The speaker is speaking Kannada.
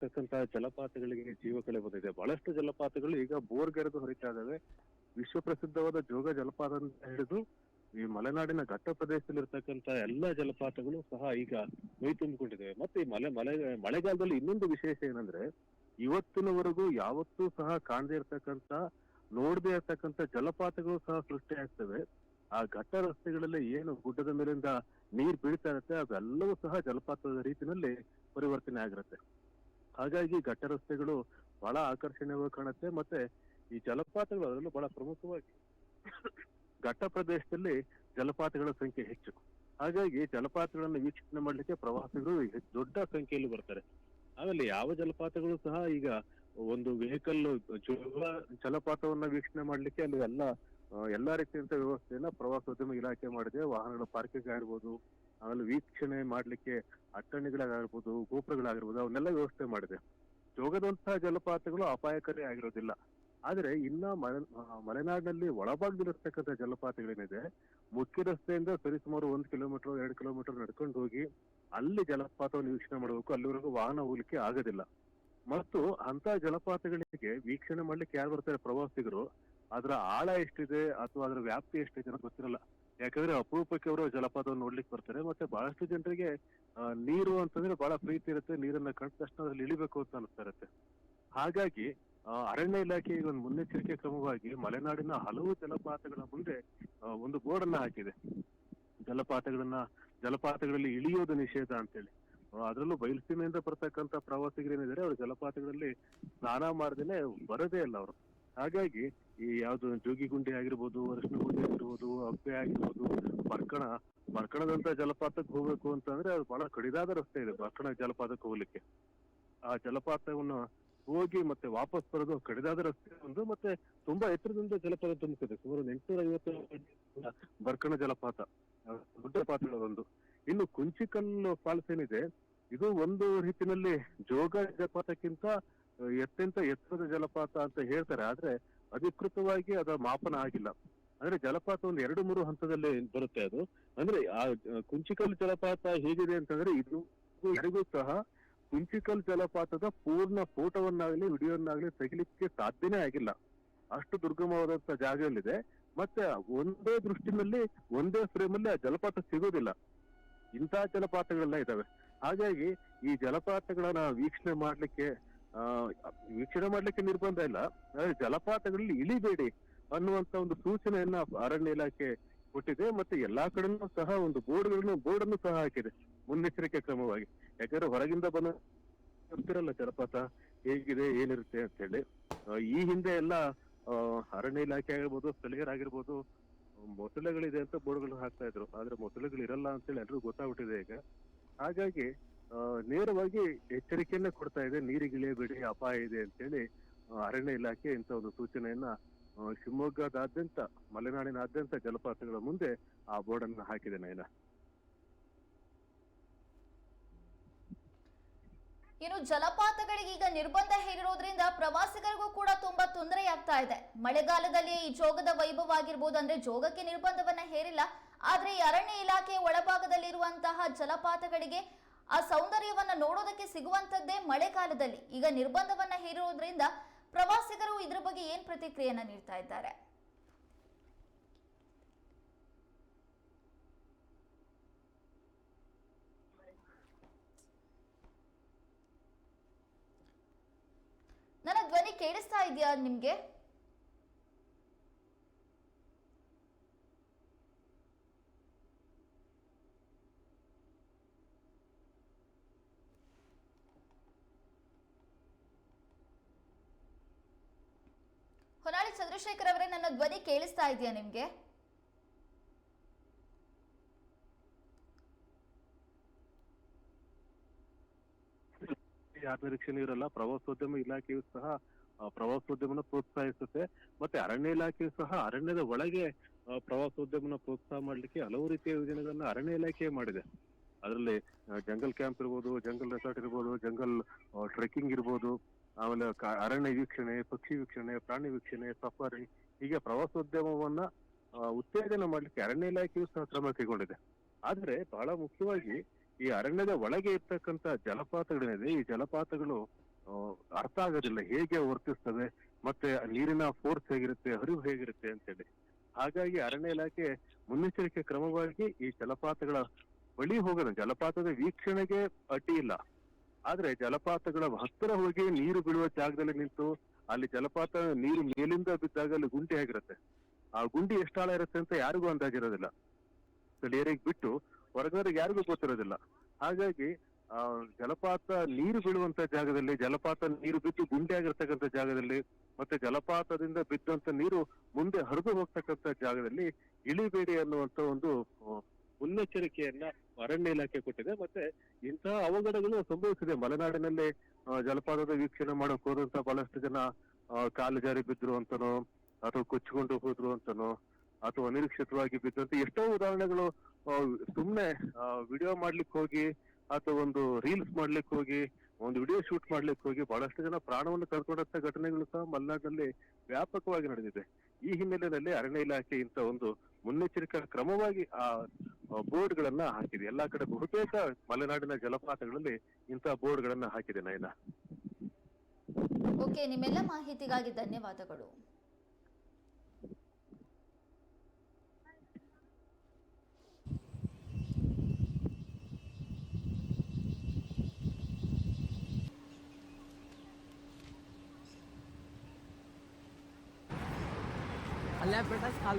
ಇರ್ತಕ್ಕಂತ ಜಲಪಾತಗಳಿಗೆ ಜೀವಕಳೆ ಬಂದಿದೆ ಬಹಳಷ್ಟು ಜಲಪಾತಗಳು ಈಗ ಬೋರ್ಗೆರೆದು ಹರಿತಾ ಇದಾವೆ ವಿಶ್ವ ಪ್ರಸಿದ್ಧವಾದ ಜೋಗ ಜಲಪಾತ ಅಂತ ಹಿಡಿದು ಈ ಮಲೆನಾಡಿನ ಘಟ್ಟ ಪ್ರದೇಶದಲ್ಲಿ ಇರ್ತಕ್ಕಂತ ಎಲ್ಲಾ ಜಲಪಾತಗಳು ಸಹ ಈಗ ಮೈ ತುಂಬಿಕೊಂಡಿದೆ ಮತ್ತೆ ಈ ಮಲೆ ಮಳೆ ಮಳೆಗಾಲದಲ್ಲಿ ಇನ್ನೊಂದು ವಿಶೇಷ ಏನಂದ್ರೆ ಇವತ್ತಿನವರೆಗೂ ಯಾವತ್ತೂ ಸಹ ಕಾಣದೇ ಇರ್ತಕ್ಕಂತ ನೋಡದೇ ಇರ್ತಕ್ಕಂತ ಜಲಪಾತಗಳು ಸಹ ಸೃಷ್ಟಿ ಆಗ್ತವೆ. ಆ ಘಟ್ಟ ರಸ್ತೆಗಳಲ್ಲಿ ಏನು ಗುಡ್ಡದ ಮೇಲಿಂದ ನೀರ್ ಬೀಳ್ತಾ ಇರುತ್ತೆ, ಅದೆಲ್ಲವೂ ಸಹ ಜಲಪಾತದ ರೀತಿನಲ್ಲಿ ಪರಿವರ್ತನೆ ಆಗಿರುತ್ತೆ. ಹಾಗಾಗಿ ಘಟ್ಟ ರಸ್ತೆಗಳು ಬಹಳ ಆಕರ್ಷಣೀಯವಾಗಿ ಕಾಣುತ್ತೆ. ಮತ್ತೆ ಈ ಜಲಪಾತಗಳು ಅದರಲ್ಲೂ ಬಹಳ ಪ್ರಮುಖವಾಗಿ ಘಟ್ಟ ಪ್ರದೇಶದಲ್ಲಿ ಜಲಪಾತಗಳ ಸಂಖ್ಯೆ ಹೆಚ್ಚು. ಹಾಗಾಗಿ ಜಲಪಾತಗಳನ್ನು ವೀಕ್ಷಣೆ ಮಾಡ್ಲಿಕ್ಕೆ ಪ್ರವಾಸಿಗರು ದೊಡ್ಡ ಸಂಖ್ಯೆಯಲ್ಲಿ ಬರ್ತಾರೆ. ಆಮೇಲೆ ಯಾವ ಜಲಪಾತಗಳು ಸಹ ಈಗ ಒಂದು ವೆಹಿಕಲ್ ಜಲಪಾತವನ್ನ ವೀಕ್ಷಣೆ ಮಾಡ್ಲಿಕ್ಕೆ ಅಲ್ಲಿ ಎಲ್ಲ ಎಲ್ಲಾ ರೀತಿಯಂತ ವ್ಯವಸ್ಥೆಯನ್ನ ಪ್ರವಾಸೋದ್ಯಮ ಇಲಾಖೆ ಮಾಡಿದೆ. ವಾಹನಗಳ ಪಾರ್ಕಿಂಗ್ ಆಗಿರ್ಬೋದು, ಆಮೇಲೆ ವೀಕ್ಷಣೆ ಮಾಡ್ಲಿಕ್ಕೆ ಅಟ್ಟಣಿಗಳಾಗಿರ್ಬೋದು, ಗೋಪುರಗಳಾಗಿರ್ಬೋದು, ಅವನ್ನೆಲ್ಲ ವ್ಯವಸ್ಥೆ ಮಾಡಿದೆ. ಜೋಗದಂತಹ ಜಲಪಾತಗಳು ಅಪಾಯಕಾರಿ ಆಗಿರೋದಿಲ್ಲ. ಆದ್ರೆ ಇನ್ನ ಮಲೆ ಮಲೆನಾಡಿನಲ್ಲಿ ಒಳಭಾಗದಲ್ಲಿರ್ತಕ್ಕಂಥ ಜಲಪಾತಗಳೇನಿದೆ, ಮುಖ್ಯ ರಸ್ತೆಯಿಂದ ಸರಿಸುಮಾರು ಒಂದ್ ಕಿಲೋಮೀಟರ್, ಎರಡು ಕಿಲೋಮೀಟರ್ ನಡ್ಕೊಂಡು ಹೋಗಿ ಅಲ್ಲಿ ಜಲಪಾತವನ್ನು ವೀಕ್ಷಣೆ ಮಾಡಬೇಕು, ಅಲ್ಲಿವರೆಗೂ ವಾಹನ ಹೋಗ್ಲಿಕ್ಕೆ ಆಗೋದಿಲ್ಲ. ಮತ್ತು ಅಂತ ಜಲಪಾತಗಳಿಗೆ ವೀಕ್ಷಣೆ ಮಾಡ್ಲಿಕ್ಕೆ ಯಾರು ಬರ್ತಾರೆ ಪ್ರವಾಸಿಗರು? ಅದರ ಆಳ ಎಷ್ಟಿದೆ ಅಥವಾ ಅದರ ವ್ಯಾಪ್ತಿ ಎಷ್ಟಿದೆ ಅನ್ನೋದು ಗೊತ್ತಿರಲ್ಲ. ಯಾಕಂದ್ರೆ ಅಪರೂಪಕ್ಕೆ ಅವರು ಜಲಪಾತವನ್ನು ನೋಡ್ಲಿಕ್ಕೆ ಬರ್ತಾರೆ, ಮತ್ತೆ ಬಹಳಷ್ಟು ಜನರಿಗೆ ನೀರು ಅಂತಂದ್ರೆ ಬಹಳ ಪ್ರೀತಿ ಇರುತ್ತೆ, ನೀರನ್ನ ಕಂಡ ತಕ್ಷಣ ಅದ್ರಲ್ಲಿ ಇಳಿಬೇಕು ಅಂತ ಅನಿಸ್ತಾ ಇರುತ್ತೆ. ಹಾಗಾಗಿ ಅರಣ್ಯ ಇಲಾಖೆ ಈಗ ಒಂದು ಮುನ್ನೆಚ್ಚರಿಕೆ ಕ್ರಮವಾಗಿ ಮಲೆನಾಡಿನ ಹಲವು ಜಲಪಾತಗಳ ಮುಂದೆ ಒಂದು ಬೋರ್ಡ್ ಅನ್ನ ಹಾಕಿದೆ. ಜಲಪಾತಗಳನ್ನ, ಜಲಪಾತಗಳಲ್ಲಿ ಇಳಿಯೋದು ನಿಷೇಧ ಅಂತೇಳಿ. ಅದರಲ್ಲೂ ಬಯಲುಸೀಮೆಯಿಂದ ಬರ್ತಕ್ಕಂತ ಪ್ರವಾಸಿಗರೇನಿದ್ದಾರೆ ಅವರು ಜಲಪಾತಗಳಲ್ಲಿ ಸ್ನಾನ ಮಾಡದೇನೆ ಬರೋದೇ ಇಲ್ಲ ಅವರು. ಹಾಗಾಗಿ ಈ ಯಾವ್ದು ಜೋಗಿಗುಂಡಿ ಆಗಿರ್ಬೋದು ಅರಶಿನಗುಂಡಿ ಆಗಿರ್ಬೋದು ಅಬ್ಬೆ ಆಗಿರ್ಬೋದು, ಬರ್ಕಣ, ಬರ್ಕಣದಂತ ಜಲಪಾತಕ್ಕೆ ಹೋಗ್ಬೇಕು ಅಂತಂದ್ರೆ ಅದು ಬಹಳ ಕಡಿದಾದ ರಸ್ತೆ ಇದೆ, ಬರ್ಕಣ ಜಲಪಾತಕ್ಕೆ ಹೋಗ್ಲಿಕ್ಕೆ. ಆ ಜಲಪಾತವನ್ನು ಹೋಗಿ ಮತ್ತೆ ವಾಪಸ್ ಬರೋದು ಕಡಿದಾದ ರಸ್ತೆ ಒಂದು, ಮತ್ತೆ ತುಂಬಾ ಎತ್ತರದಿಂದ ಜಲಪಾತ ತುಂಬುತ್ತದೆ ಸುಮಾರು ಎಂಟುನೂರ ಐವತ್ತು ಬರ್ಕಣ ಜಲಪಾತ. ದೊಡ್ಡ ಪಾತ್ರಗಳೊಂದು ಇನ್ನು ಕುಂಚಿಕಲ್ ಫಾಲ್ಸ್ ಏನಿದೆ, ಇದು ಒಂದು ರೀತಿನಲ್ಲಿ ಜೋಗ ಜಲಪಾತಕ್ಕಿಂತ ಅತ್ಯಂತ ಎತ್ತರದ ಜಲಪಾತ ಅಂತ ಹೇಳ್ತಾರೆ, ಆದ್ರೆ ಅಧಿಕೃತವಾಗಿ ಅದರ ಮಾಪನ ಆಗಿಲ್ಲ. ಅಂದ್ರೆ ಜಲಪಾತ ಒಂದು ಎರಡು ಮೂರು ಹಂತದಲ್ಲಿ ಬರುತ್ತೆ ಅದು. ಅಂದ್ರೆ ಆ ಕುಂಚಿಕಲ್ ಜಲಪಾತ ಹೇಗಿದೆ ಅಂತಂದ್ರೆ ಇದು ಯಾರಿಗೂ ಸಹ ಕುಂಚಿಕಲ್ ಜಲಪಾತದ ಪೂರ್ಣ ಫೋಟೋವನ್ನಾಗ್ಲಿ, ವಿಡಿಯೋವನ್ನಾಗ್ಲಿ ತೆಗಿಲಿಕ್ಕೆ ಸಾಧ್ಯನೇ ಆಗಿಲ್ಲ. ಅಷ್ಟು ದುರ್ಗಮವಾದಂತ ಜಾಗದಲ್ಲಿದೆ. ಮತ್ತೆ ಒಂದೇ ದೃಷ್ಟಿನಲ್ಲಿ, ಒಂದೇ ಫ್ರೇಮ್ ಅಲ್ಲಿ ಆ ಜಲಪಾತ ಸಿಗೋದಿಲ್ಲ. ಇಂತಹ ಜಲಪಾತಗಳೆಲ್ಲ ಇದಾವೆ. ಹಾಗಾಗಿ ಈ ಜಲಪಾತಗಳನ್ನ ವೀಕ್ಷಣೆ ಮಾಡ್ಲಿಕ್ಕೆ ವೀಕ್ಷಣೆ ಮಾಡ್ಲಿಕ್ಕೆ ನಿರ್ಬಂಧ ಇಲ್ಲ. ಆದ್ರೆ ಜಲಪಾತಗಳಲ್ಲಿ ಇಳಿಬೇಡಿ ಅನ್ನುವಂತ ಒಂದು ಸೂಚನೆಯನ್ನ ಅರಣ್ಯ ಇಲಾಖೆ ಕೊಟ್ಟಿದೆ. ಮತ್ತೆ ಎಲ್ಲಾ ಕಡೆನೂ ಸಹ ಒಂದು ಬೋರ್ಡ್ಗಳನ್ನು ಬೋರ್ಡ್ ಅನ್ನು ಸಹ ಹಾಕಿದೆ ಮುನ್ನೆಚ್ಚರಿಕೆ ಕ್ರಮವಾಗಿ. ಯಾಕಂದ್ರೆ ಹೊರಗಿಂದ ಬಂದಿರಲ್ಲ ಜಲಪಾತ ಹೇಗಿದೆ, ಏನಿರುತ್ತೆ ಅಂತ ಹೇಳಿ ಈ ಹಿಂದೆ ಎಲ್ಲ ಅರಣ್ಯ ಇಲಾಖೆ ಆಗಿರ್ಬೋದು, ಸ್ಥಳೀಯರಾಗಿರ್ಬೋದು, ಮೊಸಳೆಗಳಿದೆ ಅಂತ ಬೋರ್ಡ್ಗಳು ಹಾಕ್ತಾ ಇದ್ರು. ಆದ್ರೆ ಮೊಸಳೆಗಳು ಇರಲ್ಲ ಅಂತೇಳಿ ಎಲ್ರಿಗೂ ಗೊತ್ತಾಗ್ಬಿಟ್ಟಿದೆ ಈಗ. ಹಾಗಾಗಿ ನೇರವಾಗಿ ಎಚ್ಚರಿಕೆಯನ್ನ ಕೊಡ್ತಾ ಇದೆ. ನೀರಿಗಿಳಿಯಬೇಡಿ ಅಪಾಯ ಇದೆ ಅಂತೇಳಿ ಹೇಳಿ ಅರಣ್ಯ ಇಲಾಖೆ ಇಂಥ ಒಂದು ಸೂಚನೆಯನ್ನ ಶಿವಮೊಗ್ಗದಾದ್ಯಂತ, ಮಲೆನಾಡಿನಾದ್ಯಂತ ಜಲಪಾತಗಳ ಮುಂದೆ ಆ ಬೋರ್ಡ್ ಅನ್ನ ಹಾಕಿದೆ ನಯನ. ಇನ್ನು ಜಲಪಾತಗಳಿಗೆ ಈಗ ನಿರ್ಬಂಧ ಹೇರಿರೋದ್ರಿಂದ ಪ್ರವಾಸಿಗರಿಗೂ ಕೂಡ ತುಂಬಾ ತೊಂದರೆಯಾಗ್ತಾ ಇದೆ. ಮಳೆಗಾಲದಲ್ಲಿ ಈ ಜೋಗದ ವೈಭವ ಆಗಿರ್ಬೋದು ಅಂದ್ರೆ ಜೋಗಕ್ಕೆ ನಿರ್ಬಂಧವನ್ನ ಹೇರಿಲ್ಲ. ಆದ್ರೆ ಈ ಅರಣ್ಯ ಇಲಾಖೆ ಒಳಭಾಗದಲ್ಲಿರುವಂತಹ ಜಲಪಾತಗಳಿಗೆ ಆ ಸೌಂದರ್ಯವನ್ನ ನೋಡೋದಕ್ಕೆ ಸಿಗುವಂತದ್ದೇ ಮಳೆಗಾಲದಲ್ಲಿ ಈಗ ನಿರ್ಬಂಧವನ್ನ ಹೇರಿರೋದ್ರಿಂದ ಪ್ರವಾಸಿಗರು ಇದ್ರ ಬಗ್ಗೆ ಏನ್ ಪ್ರತಿಕ್ರಿಯೆಯನ್ನ ನೀಡ್ತಾ ಇದ್ದಾರೆ? ನನ್ನ ಧ್ವನಿ ಕೇಳಿಸ್ತಾ ಇದೆಯಾ ನಿಮ್ಗೆ? ಹೊನ್ನಾಳಿ ಚಂದ್ರಶೇಖರ್ ಅವರೇ ನನ್ನ ಧ್ವನಿ ಕೇಳಿಸ್ತಾ ಇದೆಯಾ ನಿಮ್ಗೆ? ನಿರೀಕ್ಷೆನೂ ಇರಲ್ಲ ಪ್ರವಾಸೋದ್ಯಮ ಇಲಾಖೆಯು ಸಹ ಪ್ರವಾಸೋದ್ಯಮ ಪ್ರವಾಸೋದ್ಯಮನ ಪ್ರೋತ್ಸಾಹಿಸುತ್ತೆ. ಮತ್ತೆ ಅರಣ್ಯ ಇಲಾಖೆಯು ಸಹ ಅರಣ್ಯದ ಒಳಗೆ ಪ್ರವಾಸೋದ್ಯಮನ ಪ್ರೋತ್ಸಾಹ ಮಾಡ್ಲಿಕ್ಕೆ ಹಲವು ರೀತಿಯ ಯೋಜನೆಗಳನ್ನ ಅರಣ್ಯ ಇಲಾಖೆ ಮಾಡಿದೆ. ಅದರಲ್ಲಿ ಜಂಗಲ್ ಕ್ಯಾಂಪ್ ಇರ್ಬೋದು, ಜಂಗಲ್ ರೆಸಾರ್ಟ್ ಇರ್ಬೋದು, ಜಂಗಲ್ ಟ್ರೆಕ್ಕಿಂಗ್ ಇರ್ಬೋದು ಆಮೇಲೆ ಅರಣ್ಯ ವೀಕ್ಷಣೆ, ಪಕ್ಷಿ ವೀಕ್ಷಣೆ, ಪ್ರಾಣಿ ವೀಕ್ಷಣೆ, ಸಫಾರಿ, ಹೀಗೆ ಪ್ರವಾಸೋದ್ಯಮವನ್ನ ಉತ್ತೇಜನ ಮಾಡ್ಲಿಕ್ಕೆ ಅರಣ್ಯ ಇಲಾಖೆಯು ಸಹ ಕ್ರಮ ಕೈಗೊಂಡಿದೆ. ಆದ್ರೆ ಬಹಳ ಮುಖ್ಯವಾಗಿ ಈ ಅರಣ್ಯದ ಒಳಗೆ ಇರ್ತಕ್ಕಂತ ಜಲಪಾತಗಳೇನಿದೆ, ಈ ಜಲಪಾತಗಳು ಅರ್ಥ ಆಗೋದಿಲ್ಲ ಹೇಗೆ ವರ್ತಿಸ್ತವೆ, ಮತ್ತೆ ನೀರಿನ ಫೋರ್ಸ್ ಹೇಗಿರುತ್ತೆ, ಹರಿವು ಹೇಗಿರುತ್ತೆ ಅಂತೇಳಿ. ಹಾಗಾಗಿ ಅರಣ್ಯ ಇಲಾಖೆ ಮುನ್ನೆಚ್ಚರಿಕೆ ಕ್ರಮವಾಗಿ ಈ ಜಲಪಾತಗಳ ಬಳಿ ಹೋಗೋದು. ಜಲಪಾತದ ವೀಕ್ಷಣೆಗೆ ಅಡ್ಡಿ ಇಲ್ಲ. ಆದ್ರೆ ಜಲಪಾತಗಳ ಹತ್ತಿರ ಹೋಗಿ ನೀರು ಬೀಳುವ ಜಾಗದಲ್ಲಿ ನಿಂತು ಅಲ್ಲಿ ಜಲಪಾತ ನೀರು ಮೇಲಿಂದ ಬಿದ್ದಾಗ ಅಲ್ಲಿ ಗುಂಡಿ ಆಗಿರುತ್ತೆ. ಆ ಗುಂಡಿ ಎಷ್ಟಾಳ ಇರುತ್ತೆ ಅಂತ ಯಾರಿಗೂ ಅಂದಾಜಿರೋದಿಲ್ಲ. ಸ್ಥಳೀಯರಿಗೆ ಬಿಟ್ಟು ಹೊರಗಡೆಗೆ ಯಾರಿಗೂ ಗೊತ್ತಿರೋದಿಲ್ಲ. ಹಾಗಾಗಿ, ಆ, ಜಲಪಾತ ನೀರು ಬೀಳುವಂತ ಜಾಗದಲ್ಲಿ, ಜಲಪಾತ ನೀರು ಬಿದ್ದು ಗುಂಡಿ ಆಗಿರ್ತಕ್ಕಂಥ ಜಾಗದಲ್ಲಿ ಮತ್ತೆ ಜಲಪಾತದಿಂದ ಬಿದ್ದಂತ ನೀರು ಮುಂದೆ ಹರಿದು ಹೋಗ್ತಕ್ಕಂಥ ಜಾಗದಲ್ಲಿ ಇಳಿಬೇಡಿ ಅನ್ನುವಂತ ಒಂದು ಮುನ್ನೆಚ್ಚರಿಕೆಯನ್ನ ಅರಣ್ಯ ಇಲಾಖೆ ಕೊಟ್ಟಿದೆ. ಮತ್ತೆ ಇಂತಹ ಅವಘಡಗಳು ಸಂಭವಿಸಿದೆ. ಮಲೆನಾಡಿನಲ್ಲಿ ಜಲಪಾತದ ವೀಕ್ಷಣೆ ಮಾಡಕ್ ಹೋದಂತ ಬಹಳಷ್ಟು ಜನ ಕಾಲು ಜಾರಿ ಬಿದ್ರು ಅಂತನೋ, ಅಥವಾ ಕೊಚ್ಚಿಕೊಂಡು ಹೋದ್ರು ಅಂತನೋ, ಅಥವಾ ಅನಿರೀಕ್ಷಿತವಾಗಿ ಬಿದ್ದಂತ ಎಷ್ಟೋ ಉದಾಹರಣೆಗಳು ಸುಮ್ಮನೆ ವಿಡಿಯೋ ಮಾಡ್ಲಿಕ್ಕೆ ಹೋಗಿ, ಅಥವಾ ಒಂದು ರೀಲ್ಸ್ ಮಾಡ್ಲಿಕ್ಕೆ ಹೋಗಿ, ಒಂದು ವಿಡಿಯೋ ಶೂಟ್ ಮಾಡ್ಲಿಕ್ಕೆ ಹೋಗಿ ಬಹಳಷ್ಟು ಜನ ಪ್ರಾಣವನ್ನು ಕಳ್ಕೊಂಡಂತ ಘಟನೆಗಳು ಸಹ ಮಲೆನಾಡಿನಲ್ಲಿ ವ್ಯಾಪಕವಾಗಿ ನಡೆದಿದೆ. ಈ ಹಿನ್ನೆಲೆಯಲ್ಲಿ ಅರಣ್ಯ ಇಲಾಖೆ ಇಂತ ಒಂದು ಮುನ್ನೆಚ್ಚರಿಕಾ ಕ್ರಮವಾಗಿ, ಆ ಬೋರ್ಡ್ ಗಳನ್ನ ಹಾಕಿದೆ. ಎಲ್ಲಾ ಕಡೆ ಬಹುತೇಕ ಮಲೆನಾಡಿನ ಜಲಪಾತಗಳಲ್ಲಿ ಇಂತಹ ಬೋರ್ಡ್ ಗಳನ್ನ ಹಾಕಿದೆ ನಯನ. ಓಕೆ ನಿಮ್ಮೆಲ್ಲ ಮಾಹಿತಿಗಾಗಿ ಧನ್ಯವಾದಗಳು. Allá apretas al